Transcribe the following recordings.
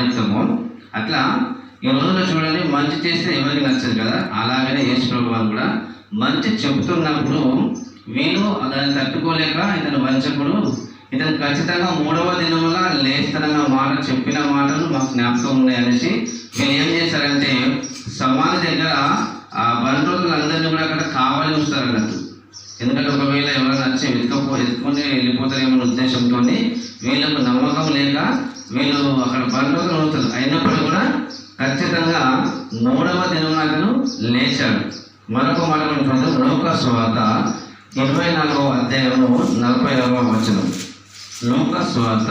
చెప్తామో అట్లా ఈ రోజుల్లో చూడండి మంచి చేస్తే ఎవరికి నచ్చదు కదా? అలాగనే యేసు ప్రభు కూడా మంచి చెబుతున్నప్పుడు వీళ్ళు దాన్ని తట్టుకోలేక ఇతను వంచకుడు ఇతను ఖచ్చితంగా మూడవ దినముల లేస్తనన్న మాట చెప్పిన మాటలు మాకు జ్ఞాపకం ఉన్నాయి అనేసి వీళ్ళు ఏం చేశారంటే సమాధి దగ్గర ఆ బంధువులందరినీ కూడా అక్కడ కావాలి ఉంచుతారు అన్నట్టు ఎందుకంటే ఒకవేళ ఎవరైనా వచ్చి వెతుకపో ఎత్తుకొని వెళ్ళిపోతారేమో ఉద్దేశంతో వీళ్ళకు నమ్మకం లేక వీళ్ళు అక్కడ బంధువులు ఉంచుతారు అయినప్పుడు కూడా ఖచ్చితంగా మూడవ దినం అతను లేచాడు మరొక ఉంటుంది లోక స్వాత ఇరవై నాలుగవ అధ్యాయము నలభై ఆరవ వచనం. లోక స్వాత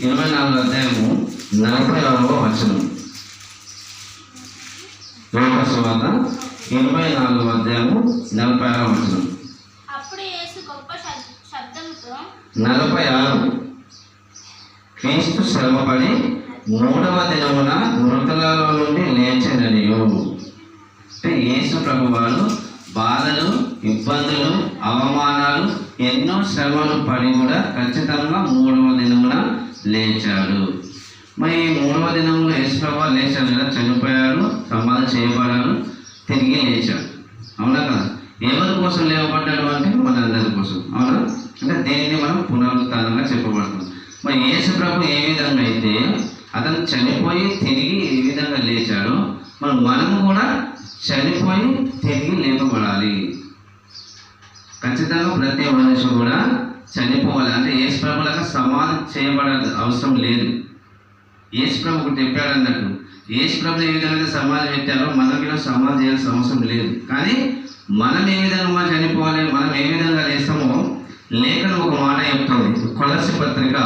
ఇరవై నాలుగు అధ్యాయము నలభై ఆరవ వచనం. లోక స్వాత ఇరవై నాలుగవ అధ్యాయము నలభై ఆరవ వచనం. నలభై ఆరు. క్రీస్తు శ్రమపడి మూడవ దినమున మృతులలో నుండి లేచిననియు. అంటే యేసు ప్రభువారు బాధలు ఇబ్బందులు అవమానాలు ఎన్నో శ్రమలు పడి కూడా ఖచ్చితంగా మూడవ దినమున లేచాడు. మరి మూడవ దినంలో యేసుప్రభు లేచాడు కదా చనిపోయారు సమాధి చేయబడారు తిరిగి లేచాడు అవునా కదా? ఎవరి కోసం లేవబడ్డాడు అంటే మనందరి కోసం. అవునా అంటే దేన్ని మనం పునరుత్థానంగా చెప్పబడుతుంది యేసుప్రభు ఏ విధంగా అయితే అతను చనిపోయి తిరిగి ఏ విధంగా లేచాడో మనం మనం కూడా చనిపోయి తిరిగి లేపబడాలి. ఖచ్చితంగా ప్రతి మనిషి కూడా చనిపోవాలి. అంటే యేసుప్రభులకు సమాధి చేయబడ అవసరం లేదు. యేసు ప్రభుకు చెప్పాడు అన్నట్టు యేసుప్రభులు ఏ విధంగా సమాధి పెట్టారో మనం కూడా సమాధి చేయాల్సిన అవసరం లేదు. కానీ మనం ఏ విధంగా చనిపోవాలి మనం ఏ విధంగా లేస్తామో లేఖను ఒక మాట చెప్తుంది. కొలసి పత్రిక